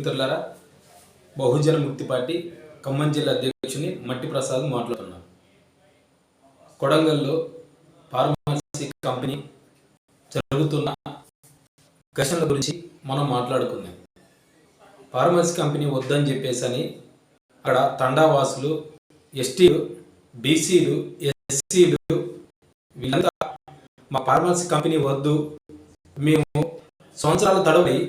మిత్రులారా బహుజన ముక్తి పార్టీ ఖమ్మం జిల్లా అధ్యక్షుని మట్టి ప్రసాద్ మాట్లాడుతున్నారు. కొడంగల్లో ఫార్మసీ కంపెనీ జరుగుతున్న ఘర్షణల గురించి మనం మాట్లాడుకుందాం. ఫార్మసీ కంపెనీ వద్దని చెప్పేసి అని అక్కడ తండావాసులు ఎస్టీలు బీసీలు ఎస్సీలు వీళ్ళంతా మా ఫార్మసీ కంపెనీ వద్దు మేము సంవత్సరాల తడబడి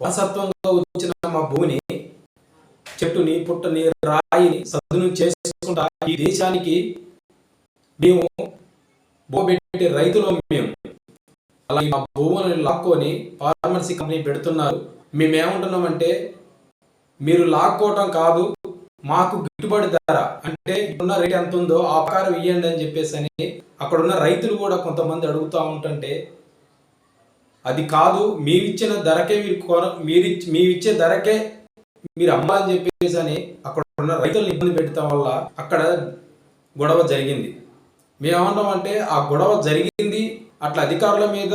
వారసత్వంగా వచ్చిన భూమిని చెట్టుని పుట్టని రాయిని సద్దును చేసుకుంటా ఈ దేశానికి మేము బోబెట్టే రైతులు మేము. అలా మా భూములను లాక్కొని ఫార్మసీ కంపెనీ పెడుతున్నారు. మేమేమంటున్నామంటే మీరు లాక్కోవటం కాదు మాకు గిట్టుబడి ధర. అంటే ఇప్పుడున్న రేట్ ఎంత ఉందో ఆ ప్రకారం ఇవ్వండి అని చెప్పేసి అని అక్కడ ఉన్న రైతులు కూడా కొంతమంది అడుగుతూ ఉంటుంటే అది కాదు మీరిచ్చిన ధరకే మీరు కొన మీరు మీరిచ్చే ధరకే మీరు అమ్మాలని చెప్పేసి అని అక్కడ ఉన్న రైతులను ఇబ్బంది పెట్టడం వల్ల అక్కడ గొడవ జరిగింది. మేము అంటే ఆ గొడవ జరిగింది అట్లా అధికారుల మీద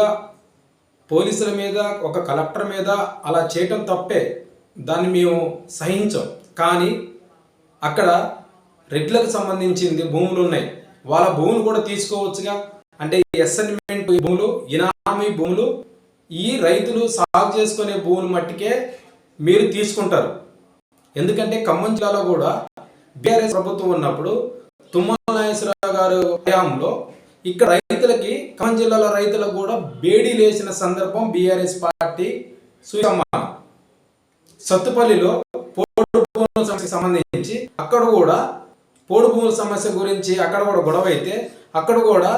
పోలీసుల మీద ఒక కలెక్టర్ మీద అలా చేయటం తప్పే. దాన్ని మేము సహించం. కానీ అక్కడ రెడ్లకు సంబంధించింది భూములు ఉన్నాయి. వాళ్ళ భూములు కూడా తీసుకోవచ్చుగా. అంటే అసైన్మెంట్ భూములు ఇనామీ భూములు ఈ రైతులు సాగు చేసుకునే భూములు మట్టికే మీరు తీసుకుంటారు. ఎందుకంటే ఖమ్మం జిల్లాలో కూడా బీఆర్ఎస్ ప్రభుత్వం ఉన్నప్పుడు తుమ్మల నాగేశ్వరరావు గారు హయాంలో ఇక్కడ రైతులకి ఖమ్మం జిల్లాలో రైతులకు కూడా బేడీ లేచిన సందర్భం బీఆర్ఎస్ పార్టీ సూచమ్మ సత్తుపల్లిలో పోడు భూముల సమస్యకు సంబంధించి అక్కడ కూడా పోడు భూముల సమస్య గురించి అక్కడ కూడా గొడవ అయితే అక్కడ కూడా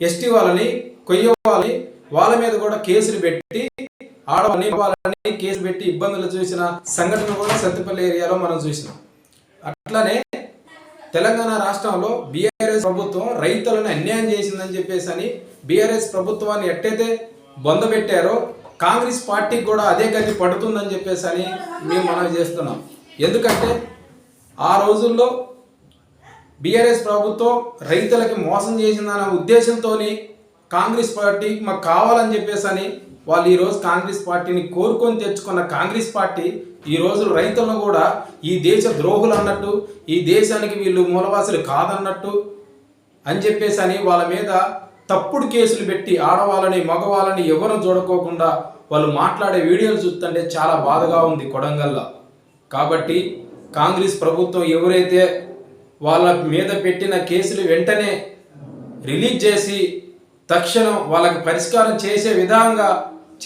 ఎస్టీ వాళ్ళని కొయ్య వాళ్ళని వాళ్ళ మీద కూడా కేసులు పెట్టి ఆడవాళ్ళని వాళ్ళని కేసు పెట్టి ఇబ్బందులు చూసిన సంఘటన కూడా సత్తిపల్లి ఏరియాలో మనం చూసినాం. అట్లానే తెలంగాణ రాష్ట్రంలో బీఆర్ఎస్ ప్రభుత్వం రైతులను అన్యాయం చేసిందని చెప్పేసి అని బీఆర్ఎస్ ప్రభుత్వాన్ని ఎట్టయితే బొందబెట్టారో కాంగ్రెస్ పార్టీకి కూడా అదే గది పడుతుందని చెప్పేసి అని మేము మనం చేస్తున్నాం. ఎందుకంటే ఆ రోజుల్లో బీఆర్ఎస్ ప్రభుత్వం రైతులకి మోసం చేసిందన్న ఉద్దేశంతో కాంగ్రెస్ పార్టీ మాకు కావాలని చెప్పేసి అని వాళ్ళు ఈరోజు కాంగ్రెస్ పార్టీని కోరుకొని తెచ్చుకున్న కాంగ్రెస్ పార్టీ ఈ రోజు రైతులను కూడా ఈ దేశ ద్రోహులు అన్నట్టు ఈ దేశానికి వీళ్ళు మూలవాసులు కాదన్నట్టు అని చెప్పేసి అని వాళ్ళ మీద తప్పుడు కేసులు పెట్టి ఆడవాళ్ళని మగవాళ్ళని ఎవరు చూడకోకుండా వాళ్ళు మాట్లాడే వీడియోలు చూస్తుంటే చాలా బాధగా ఉంది కొడంగల్లో. కాబట్టి కాంగ్రెస్ ప్రభుత్వం ఎవరైతే వాళ్ళ మీద పెట్టిన కేసులు వెంటనే రిలీజ్ చేసి తక్షణం వాళ్ళకి పరిష్కారం చేసే విధంగా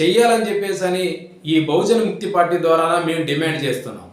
చెయ్యాలని చెప్పేసి అని ఈ బహుజన ముక్తి పార్టీ ద్వారా మేము డిమాండ్ చేస్తున్నాం.